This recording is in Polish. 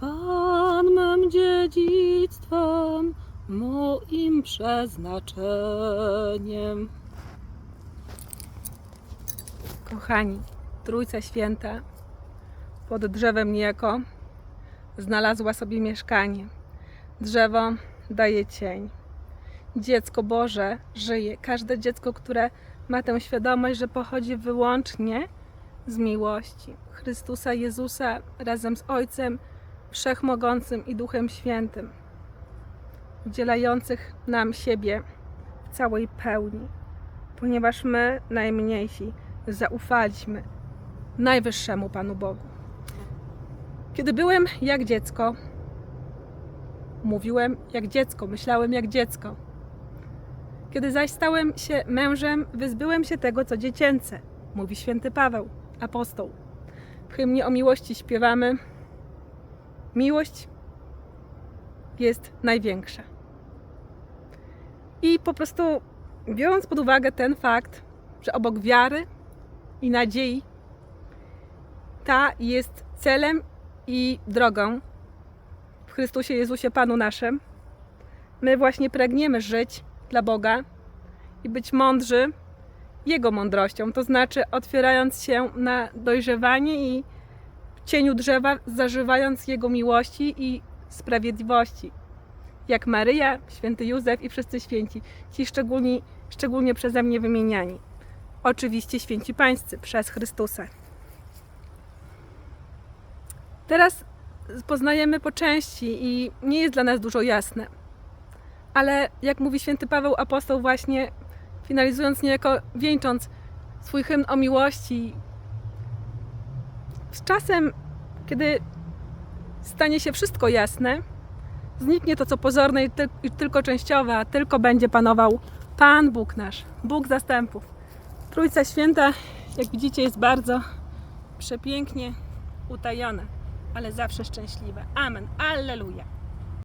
Pan mym dziedzictwem, moim przeznaczeniem. Kochani, Trójca Święta pod drzewem niejako znalazła sobie mieszkanie. Drzewo daje cień. Dziecko Boże żyje. Każde dziecko, które ma tę świadomość, że pochodzi wyłącznie z miłości Chrystusa Jezusa razem z Ojcem Wszechmogącym i Duchem Świętym, udzielających nam siebie w całej pełni, ponieważ my, najmniejsi, zaufaliśmy najwyższemu Panu Bogu. Kiedy byłem jak dziecko, mówiłem jak dziecko, myślałem jak dziecko. Kiedy zaś stałem się mężem, wyzbyłem się tego, co dziecięce, mówi święty Paweł, apostoł. W hymnie o miłości śpiewamy: Miłość jest największa. I po prostu biorąc pod uwagę ten fakt, że obok wiary i nadziei, ta jest celem i drogą w Chrystusie Jezusie Panu naszym, my właśnie pragniemy żyć dla Boga i być mądrzy Jego mądrością, to znaczy otwierając się na dojrzewanie i cieniu drzewa zażywając Jego miłości i sprawiedliwości. Jak Maryja, święty Józef i wszyscy święci, ci szczególni, szczególnie przeze mnie wymieniani. Oczywiście święci pańscy przez Chrystusa. Teraz poznajemy po części i nie jest dla nas dużo jasne. Ale jak mówi święty Paweł apostoł właśnie finalizując niejako, wieńcząc swój hymn o miłości, z czasem, kiedy stanie się wszystko jasne, zniknie to, co pozorne i, ty- i tylko częściowe, a tylko będzie panował Pan Bóg nasz, Bóg zastępów. Trójca Święta, jak widzicie, jest bardzo przepięknie utajona, ale zawsze szczęśliwa. Amen. Alleluja.